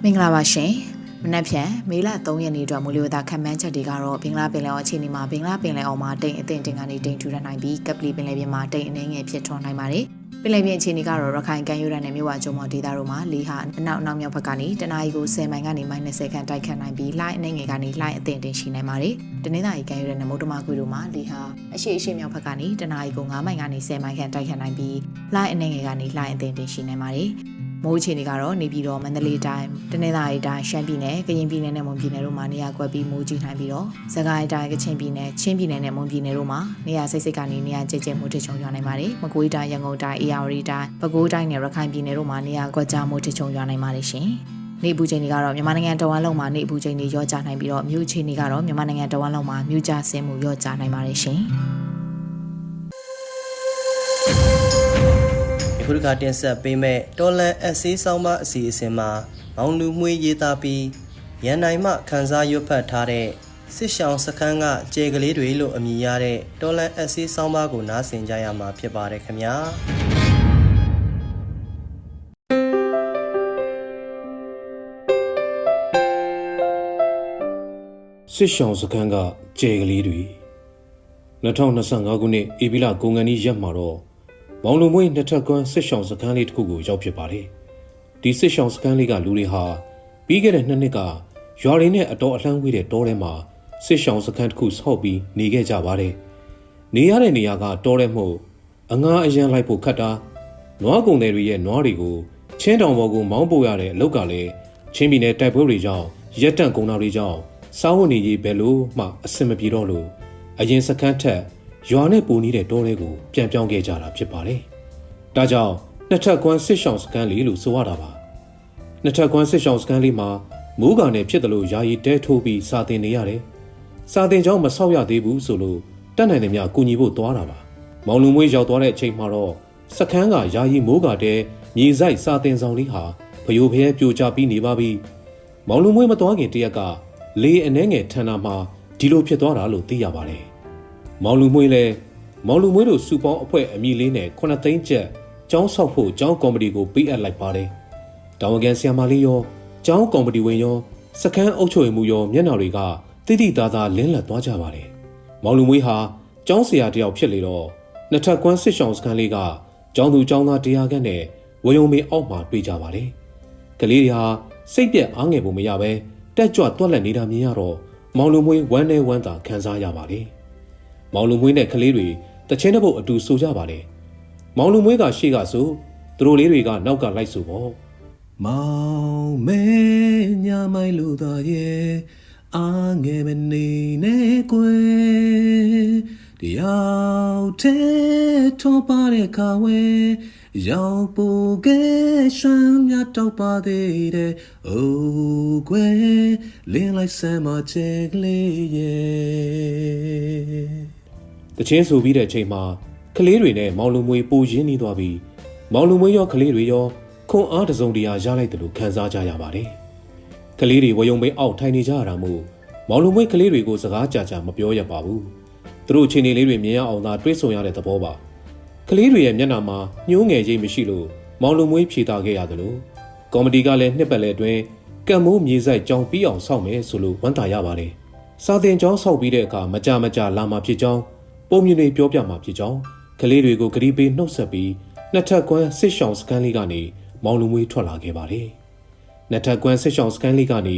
မင်္ဂလာပါရှင် မနက်ဖြန်မေလ3ရက်နေ့အတွက်မူလဝသခန့်မှန်းချက်တွေကတော့ဘင်္ဂလားပင်လယ်အော်အခြေအနေမှာဘင်္ဂလားပင်လယ်အော်မှာတိမ်အထင်တင်ကနေတိမ်ထူထပ်နိုင်ပြီးကပလီပင်လယ်ပြင်မှာတိမ်အနှဲငယ်ဖြစ်ထွန်းနိုင်ပါတယ်။ပင်လယ်ပြင်အခြေအနေကတော့ရခိုင်ကမ်းရိုးတန်းနဲ့မြဝကျုံမော်ဒေသတို့မှာလေဟာအနောက်အနောက်မြောက်ဘက်ကနေတနအီကို10မိုင်ကနေ -30 ခန့်တိုက်ခတ်နိုင်ပြီးလှိုင်းအနှဲငယ်ကနေလှိုင်းအထင်တင်ရှိနိုင်ပါတယ်။တနင်္သာရီကမ်းရိုးတန်းနဲ့မုတ်တမကွေတို့မှာလေဟာအရှိအရှိမြောက်ဘက်ကနေတနအီကို9မိုင်ကနေ10မိုင်ခန့်တိုက်ခတ်နိုင်ပြီးလှိုင်းအနှဲငယ်ကနေလှိုင်းအထင်တင်ရှိနိုင်ပါတယ်။ မိုးအခြေအနေကတော့နေပြည်တော်မန္တလေးတိုင်းတနင်္သာရီတိုင်းရှမ်းပြည်နယ်ကရင်ပြည်နယ်နဲ့မွန်ပြည်နယ်တို့မှာနေရာကွက်ပြီးမိုးကြီးနိုင်ပြီးတော့စကိုင်းတိုင်းကချင်ပြည်နယ်ချင်းပြည်နယ်နဲ့မွန်ပြည်နယ်တို့မှာနေရာစိတ်စိတ်ကနေနေရာကျကျမိုးထချုံရွာနိုင်ပါတယ်မကွေးတိုင်းရန်ကုန်တိုင်းအေရဝတီတိုင်းပဲခူးတိုင်းနဲ့ရခိုင်ပြည်နယ်တို့မှာနေရာကွက်ကြားမိုးထချုံရွာနိုင်ပါတယ်ရှင်နေပူချိန်တွေကတော့မြန်မာနိုင်ငံတဝမ်းလုံးမှာနေပူချိန်တွေရောကြနိုင်ပြီးတော့မြို့ချိန်တွေကတော့မြန်မာနိုင်ငံတဝမ်းလုံးမှာမြို့ကြဆင်းမှုရောကြနိုင်ပါတယ်ရှင် ခုတစ်ခါတင်ဆက်ပေးမဲ့တော်လန်အဆေးဆောင်မအစီအစဉ်မှာမောင်လူမှွေးရေးသားပြီးရန်နိုင်မှခန်းစားရွတ်ဖတ်ထားတဲ့စစ်ရှောင်းစခန်းကကျေကလေးတွေလို့အမည်ရတဲ့တော်လန်အဆေးဆောင်မကိုနားဆင်ကြရမှာဖြစ်ပါတယ်ခင်ဗျာစစ်ရှောင်းစခန်းကကြဲကလေးတွေ2025ခုနှစ်ဧပြီလကုန်ကန်ဤရက်မှာတော့ မောင်လုံမွေးနှစ်ထပ်ကွန်းစစ်ရှောင်းစခန်းလေးတစ်ခုကိုရောက်ဖြစ်ပါတယ်ဒီစစ်ရှောင်းစခန်းလေးကလူတွေဟာပြီးခဲ့တဲ့နှစ်နှစ်ကရွာရင်းနဲ့အတော်အလှမ်းဝေးတဲ့တောထဲမှာစစ်ရှောင်းစခန်းတစ်ခုဆောက်ပြီးနေခဲ့ကြပါတယ်နေရတဲ့နေရာကတောထဲမှုအငားအရန်လိုက်ဖို့ခတ်တာနွားကုံတွေရဲ့နွားတွေကိုချင်းတောင်ပေါ်ကိုမောင်းပို့ရတဲ့အလုပ်ကလည်းချင်းပြည်နယ်တိုက်ပွဲတွေကြောင့်ရက်တန့်ကုန်တာတွေကြောင့်စားဝတ်နေရေးဘယ်လို့မှအဆင်မပြေတော့လို့အရင်စခန်းထက် ရွာနဲ့ပူနေတဲ့တောတွေကိုပြန်ပြောင်းခဲ့ကြတာဖြစ်ပါတယ်။ဒါကြောင့်နှစ်ထပ်ကွမ်းစစ်ရှောင်းစခန်းလေးလို့ဆိုရတာပါ။နှစ်ထပ်ကွမ်းစစ်ရှောင်းစခန်းလေးမှာမူးကာနဲ့ဖြစ်တယ်လို့ယာယီတဲထိုးပြီးစာသင်နေရတယ်။စာသင်ကျောင်းမဆောက်ရသေးဘူးဆိုလို့တက်နိုင်တယ်များကူညီဖို့သွားတာပါ။မောင်လူမွေးရောက်သွားတဲ့အချိန်မှာတော့စခန်းကယာယီမိုးကာတဲမြေဆိုင်စာသင်ဆောင်လေးဟာဖယိုဖျဲပြိုကျပြီးနေပါပြီ။မောင်လူမွေးမသွားခင်တရက်ကလေအနှဲငယ်ထန်တာမှာဒီလိုဖြစ်သွားတာလို့သိရပါတယ်။ မောင်လူမွေးလည်းမောင်လူမွေးတို့စူပေါင်းအဖွဲ့အမည်လေးနဲ့9သိန်းကျပ်ကျောင်းဆောက်ဖို့ကျောင်းကော်မတီကိုပေးအပ်လိုက်ပါတယ်။တောင်ဝကန်ဆီယမာလေးရောကျောင်းကော်မတီဝင်ရောစခန်းအုပ်ချုပ်ရေးမှူးရောမျက်နှာတွေကတိတိသားသားလင်းလက်သွားကြပါတယ်။မောင်လူမွေးဟာကျောင်းဆရာတယောက်ဖြစ်လေတော့နှစ်ထပ်ကွမ်းစစ်ဆောင်စခန်းလေးကကျောင်းသူကျောင်းသားတရားခန့်နဲ့ဝယုံမေအောက်မှာတွေ့ကြပါတယ်။ကလေးတွေဟာစိတ်ပြက်အားငယ်ဖို့မရပဲတက်ကြွတွက်လက်နေတာမြင်ရတော့မောင်လူမွေးဝမ်းနဲ့ဝမ်းသာခံစားရပါလေ။ မောင်လူမွေးနဲ့ကလေးတွေတချင်းတစ်ပုတ်အတူဆိုကြပါလေ။မောင်လူမွေးကရှေ့ကဆိုသူတို့လေးတွေကနောက်ကလိုက်ဆိုပေါ့။မောင်မဲညာမိုင်လူသားရဲ့အားငယ်မနေနဲ့ကွယ်တရားထဲထောပါတဲ့ခါဝဲရောက်ပိုကဲရွှမ်းမြတ်တော့ပါသေးတယ်။အိုးကွယ်လင်းလိုက်စမ်းမချေကလေးရဲ့ တချင်းဆိုပြီးတဲ့အချိန်မှာကလေးတွေနဲ့မောင်လူမွေပူရင်းနေသွားပြီးမောင်လူမွေရောကလေးတွေရောခွန်အားတစုံတရာရလိုက်တယ်လို့ခံစားကြရပါတယ်။ကလေးတွေဝယုံမေးအောက်ထိုင်နေကြရတာမို့မောင်လူမွေကလေးတွေကိုစကားကြကြမပြောရပါဘူး။သူတို့ချင်းနေလေးတွေမြင်ရအောင်သာတွေးဆုံရတဲ့သဘောပါ။ကလေးတွေရဲ့မျက်နှာမှာညှိုးငယ်ခြင်းမရှိလို့မောင်လူမွေဖြေတာခဲ့ရတယ်လို့ကော်မတီကလည်းနှစ်ပတ်လည်အတွင်းကံမိုးမြေဆိုင်ကြောင်းပြီးအောင်ဆောက်မယ်ဆိုလို့ဝန်တာရပါတယ်။စာတင်ကျောင်းဆောက်ပြီးတဲ့အခါမကြမကြလာမှာဖြစ်ကြောင်း ပုံမြင်တွေပြောပြမှာဖြစ်ကြောင်းကလေးတွေကိုဂရီပေးနှုတ်ဆက်ပြီးနှစ်ထပ်ကွမ်းစစ်ရှောင်းစကန်လေးကနေမောင်လူမွေထွက်လာခဲ့ပါတယ်။နှစ်ထပ်ကွမ်းစစ်ရှောင်းစကန်လေးကနေ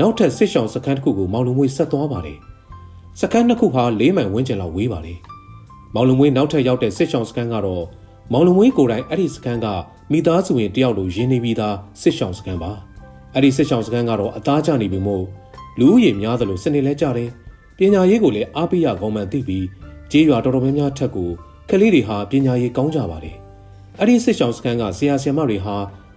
နောက်ထပ်စစ်ရှောင်းစကန်တစ်ခုကိုမောင်လူမွေဆက်သွားပါတယ်။စကန်နှစ်ခုဟာ၄မိုင်ဝန်းကျင်လောက်ဝေးပါတယ်။မောင်လူမွေနောက်ထပ်ရောက်တဲ့စစ်ရှောင်းစကန်ကတော့မောင်လူမွေကိုယ်တိုင်အဲ့ဒီစကန်ကမိသားစုဝင်တယောက်လိုရင်းနေပြီးသားစစ်ရှောင်းစကန်ပါ။အဲ့ဒီစစ်ရှောင်းစကန်ကတော့အသားကျနေပြီမို့လူဦးရေများသလိုစနေလဲကြတယ်။ပညာရေးကိုလည်းအားပေးရကောင်းမှန်သိပြီး ကြေးရွာတော်တော်များများထက်ကိုကလေးတွေဟာပညာရေးကောင်းကြပါတယ်။အဲ့ဒီစစ်ဆောင်စခန်းကဆရာဆရာမတွေဟာ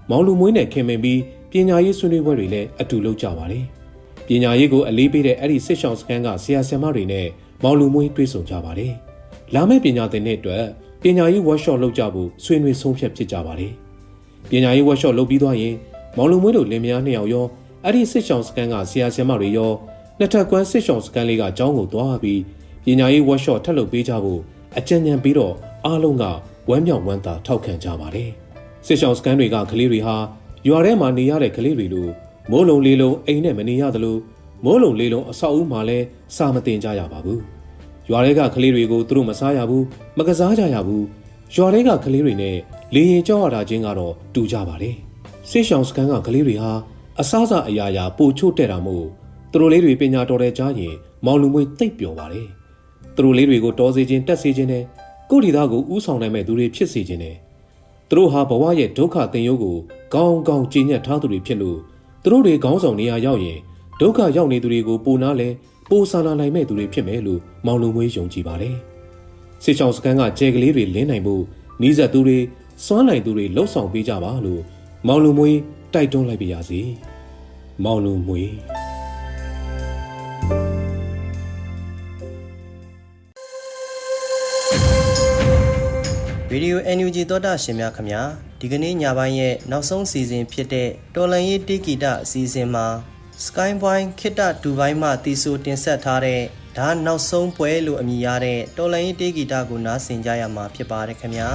မောင်လူမွေးနဲ့ခင်မင်ပြီးပညာရေးဆွေးနွေးပွဲတွေလည်းအတူလုပ်ကြပါတယ်။ပညာရေးကိုအလေးပေးတဲ့အဲ့ဒီစစ်ဆောင်စခန်းကဆရာဆရာမတွေနဲ့မောင်လူမွေးတွေ့ဆုံကြပါတယ်။လာမယ့်ပညာသင်တဲ့အတွက်ပညာရေး workshop လုပ်ကြဖို့ဆွေးနွေးဆုံးဖြတ်ဖြစ်ကြပါတယ်။ပညာရေး workshop လုပ်ပြီးသွားရင်မောင်လူမွေးတို့လင်မယားနှစ်ယောက်ရောအဲ့ဒီစစ်ဆောင်စခန်းကဆရာဆရာမတွေရောနှစ်ထပ်ကွမ်းစစ်ဆောင်စခန်းလေးကအကြောင်းကိုသွားပြီး ပညာရေး workshop ထပ်လုပ်ပေးကြဖို့အကြံဉာဏ်ပြီးတော့အားလုံးကဝမ်းမြောက်ဝမ်းသာထောက်ခံကြပါတယ်။စစ်ဆောင်စကန်တွေကကလေးတွေဟာရွာထဲမှာနေရတဲ့ကလေးတွေလိုမိုးလုံလေးလုံးအိမ်နဲ့မနေရသလိုမိုးလုံလေးလုံးအဆောက်အဦမှာလည်းစာမတင်ကြရပါဘူးရွာတွေကကလေးတွေကိုသူတို့မစားရဘူးမကစားကြရဘူးရွာတွေကကလေးတွေနဲ့လေရင်ကြောက်ရတာချင်းကတော့တူကြပါလေဆေးရှောင်စကန်ကကလေးတွေဟာအစားအစာအရာရာပိုချို့တဲ့တာမို့သူတို့လေးတွေပညာတော်တဲ့ကြားရင်မောင်လူမွေတိတ်ပျော်ပါလေ သူတို့လေးတွေကိုတော်စေခြင်းတက်စေခြင်းနဲ့ကိုယ့်ဒီသားကိုဥဆောင်နိုင်မဲ့သူတွေဖြစ်စေခြင်းနဲ့သူတို့ဟာဘဝရဲ့ဒုက္ခသင်ရိုးကိုကောင်းကောင်းကြည်ညက်ထားသူတွေဖြစ်လို့သူတို့တွေခေါင်းဆောင်နေရာရောက်ရင်ဒုက္ခရောက်နေသူတွေကိုပိုနာလဲပိုဆာလာနိုင်မဲ့သူတွေဖြစ်မယ်လို့မောင်လူမွေယုံကြည်ပါတယ်စစ်ချောင်းစကန်ကကြဲကလေးတွေလင်းနိုင်ဖို့နီးစပ်သူတွေစွမ်းနိုင်သူတွေလှုပ်ဆောင်ပေးကြပါလို့မောင်လူမွေတိုက်တွန်းလိုက်ပါရစေမောင်လူမွေ ဗီဒီယို NUG သောတာရှင်များခင်ဗျာဒီကနေ့ညပိုင်းရဲ့နောက်ဆုံးစီစဉ်ဖြစ်တဲ့တော်လန်ရေးတေဂီတအစီအစဉ်မှာ Skyboy ခိတ္တဒူဘိုင်းမှတီဆိုတင်ဆက်ထားတဲ့ဒါနောက်ဆုံးပွဲလို့အမည်ရတဲ့တော်လန်ရေးတေဂီတကိုနားဆင်ကြရမှာဖြစ်ပါတယ်ခင်ဗျာ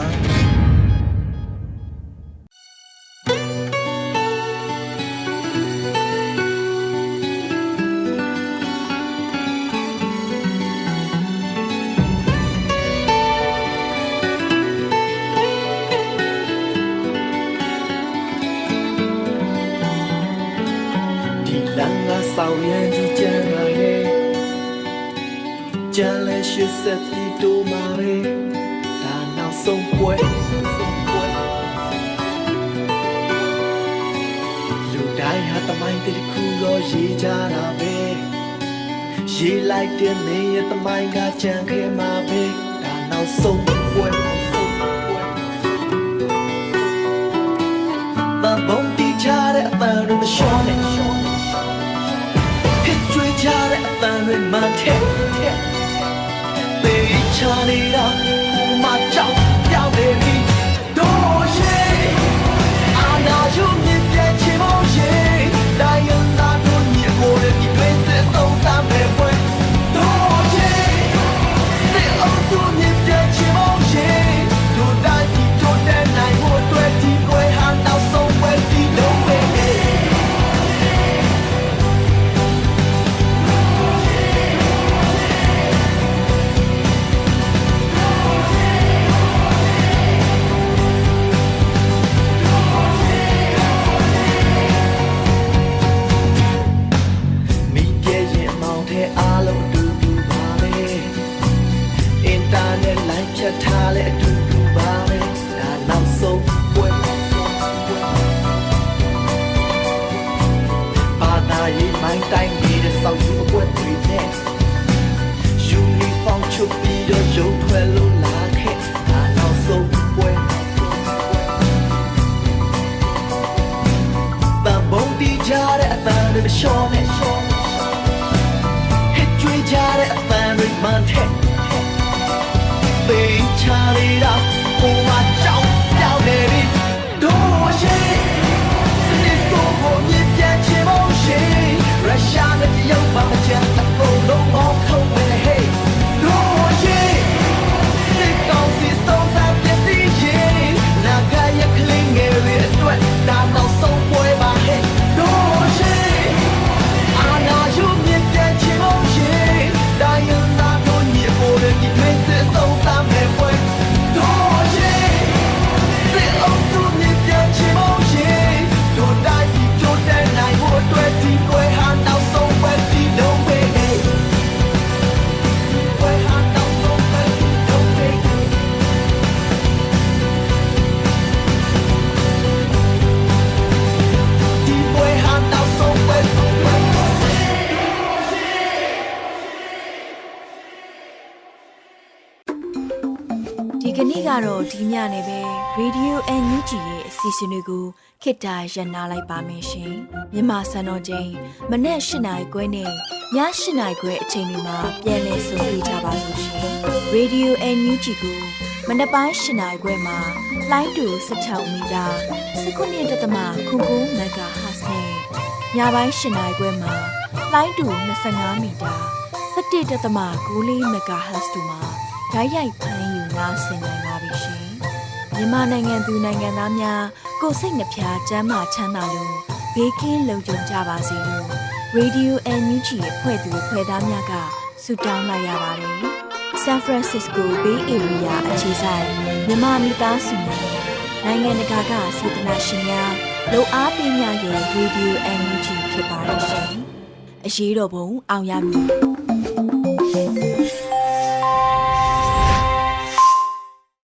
ဆုံးပွဲလူတိုင်းဟာတမိုင်းတစ်ခုတော့ရေးကြတာပဲရေးလိုက်တဲ့နေရဲ့တမိုင်းကကြံခဲ့မှာပဲဒါနောက်ဆုံးပွဲတဘုံတီချတဲ့အပန်းတို့မလျှော့နဲ့ဟစ်ကြွေးကြတဲ့အတန်တွေမှထဲပေးချနေတာ ရုရှားနဲ့တ ဒီညနေပဲ Radio NUG ရဲ့အစီအစဉ်လေးကိုခေတ္တရ延လိုက်ပါမယ်ရှင်မြန်မာစံတော်ချိန်မနေ့၈နိုင်ခွဲနဲ့ည၈နိုင်ခွဲအချိန်တွေမှာပြောင်းလဲဆိုပြကြပါလို့ရှင် Radio NUG ကိုမနေ့ပိုင်း၈နိုင်ခွဲမှာလိုင်းတူ16မီတာ19.7 MHz နဲ့ညပိုင်း၈နိုင်ခွဲမှာလိုင်းတူ25မီတာ17.6 MHz တို့မှာဓာတ်ရိုက်ဖမ်းယူနားဆင်နိုင်ပါပြီရှင်။ မြန်မာနိုင်ငံသူနိုင်ငံသားများကိုယ်စိတ်နှဖျားစမ်းမချမ်းသာလို့ဘေးကင်းလုံခြုံကြပါစေလို့ Radio NUG ရဲ့ဖွဲ့သူဖွဲ့သားများကဆုတောင်းလိုက်ရပါတယ်။ San Francisco Bay Area အခြေဆိုင်မြန်မာမိသားစုများနဲ့နိုင်ငံတကာကစေတနာရှင်များလုံအားပေးများရဲ့ Radio NUG ဖြစ်ပါတယ်ရှင်။အရေးတော်ပုံအောင်ရမည်